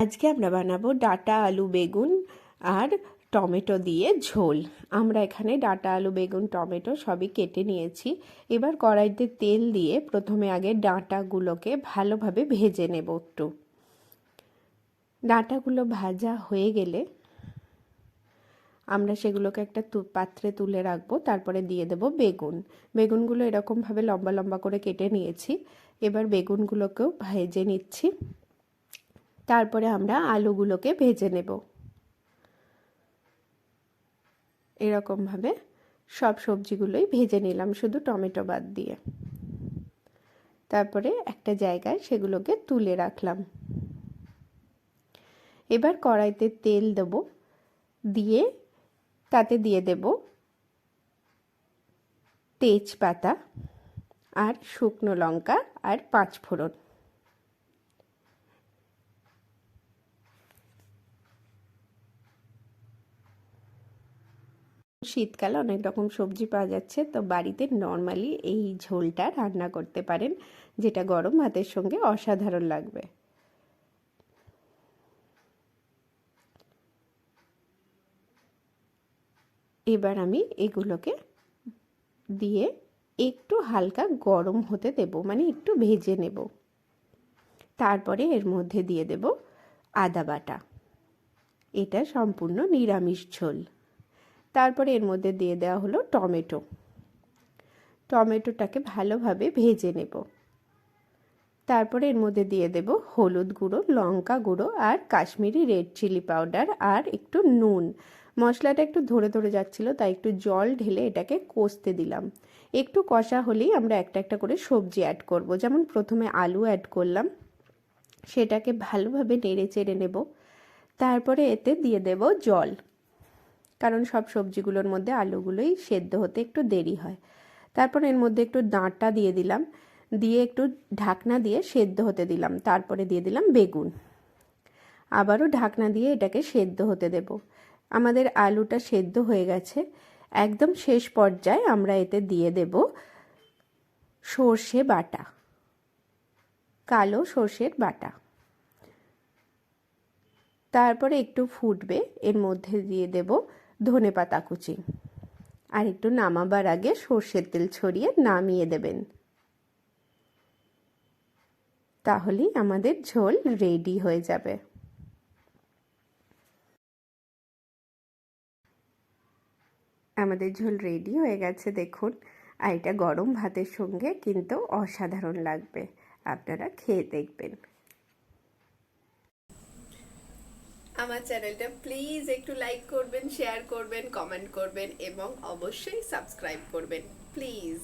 আজকে আমরা বানাবো ডাটা আলু বেগুন আর টমেটো দিয়ে ঝোল। আমরা এখানে ডাটা আলু, বেগুন, টমেটো সবই কেটে নিয়েছি। এবার কড়াইতে তেল দিয়ে প্রথমে আগে ডাঁটাগুলোকে ভালোভাবে ভেজে নেব একটু। ডাঁটাগুলো ভাজা হয়ে গেলে আমরা সেগুলোকে একটা পাত্রে তুলে রাখব, তারপরে দিয়ে দেব বেগুন। বেগুনগুলো এরকমভাবে লম্বা লম্বা করে কেটে নিয়েছি। এবার বেগুনগুলোকেও ভেজে নিচ্ছি। তারপরে আমরা আলুগুলোকে ভেজে নেব। এরকমভাবে সব সবজিগুলোই ভেজে নিলাম, শুধু টমেটো বাদ দিয়ে। তারপরে একটা জায়গায় সেগুলোকে তুলে রাখলাম। এবার কড়াইতে তেল দেব, দিয়ে তাতে দিয়ে দেব তেজপাতা আর শুকনো লঙ্কা আর পাঁচ শীতকালে অনেক রকম সবজি পাওয়া যাচ্ছে। তো বাড়িতে নর্মালি এই ঝোলটা রান্না করতে পারেন, যেটা গরম ভাতের সঙ্গে অসাধারণ লাগবে। এবার আমি এগুলোকে দিয়ে একটু হালকা গরম হতে দেব মানে একটু ভেজে নেব। তারপরে এর মধ্যে দিয়ে দেব আদা বাটা। এটা সম্পূর্ণ নিরামিষ ঝোল। তারপরে এর মধ্যে দিয়ে দেওয়া হলো টমেটো। টমেটোটাকে ভালোভাবে ভেজে নেব। তারপরে এর মধ্যে দিয়ে দেব হলুদ গুঁড়ো, লঙ্কা গুঁড়ো আর কাশ্মীরি রেড চিলি পাউডার আর একটু নুন। মশলাটা একটু ধরে ধরে যাচ্ছিল, তাই একটু জল ঢেলে এটাকে কষতে দিলাম। একটু কষা হলেই আমরা একটা একটা করে সবজি অ্যাড করব। যেমন প্রথমে আলু অ্যাড করলাম, সেটাকে ভালোভাবে নেড়ে চেড়ে নেব। তারপরে এতে দিয়ে দেব জল। কারণ সব সবজিগুলোর মধ্যে আলুগুলোই সেদ্ধ হতে একটু দেরি হয়। তারপর এর মধ্যে একটু দাঁটটা দিয়ে দিলাম। দিয়ে একটু ঢাকনা দিয়ে সেদ্ধ হতে দিলাম। তারপরে দিয়ে দিলাম বেগুন। আবারও ঢাকনা দিয়ে এটাকে সেদ্ধ হতে দেব। আমাদের আলুটা সেদ্ধ হয়ে গেছে। একদম শেষ পর্যায়ে আমরা এতে দিয়ে দেব সর্ষে বাটা। কালো সর্ষের বাটা। তারপরে একটু ফুটবে। এর মধ্যে দিয়ে দেব ধনে পাতা কুচি। আর একটু নামাবার আগে সর্ষের তেল ছড়িয়ে নামিয়ে দেবেন। তাহলেই আমাদের ঝোল রেডি হয়ে যাবে। আমাদের ঝোল রেডি হয়ে গেছে, দেখুন। আর এটা গরম ভাতের সঙ্গে কিন্তু অসাধারণ লাগবে। আপনারা খেয়ে দেখবেন। আমার চ্যানেলটা প্লিজ একটু লাইক করবেন শেয়ার করবেন কমেন্ট করবেন এবং অবশ্যই সাবস্ক্রাইব করবেন প্লিজ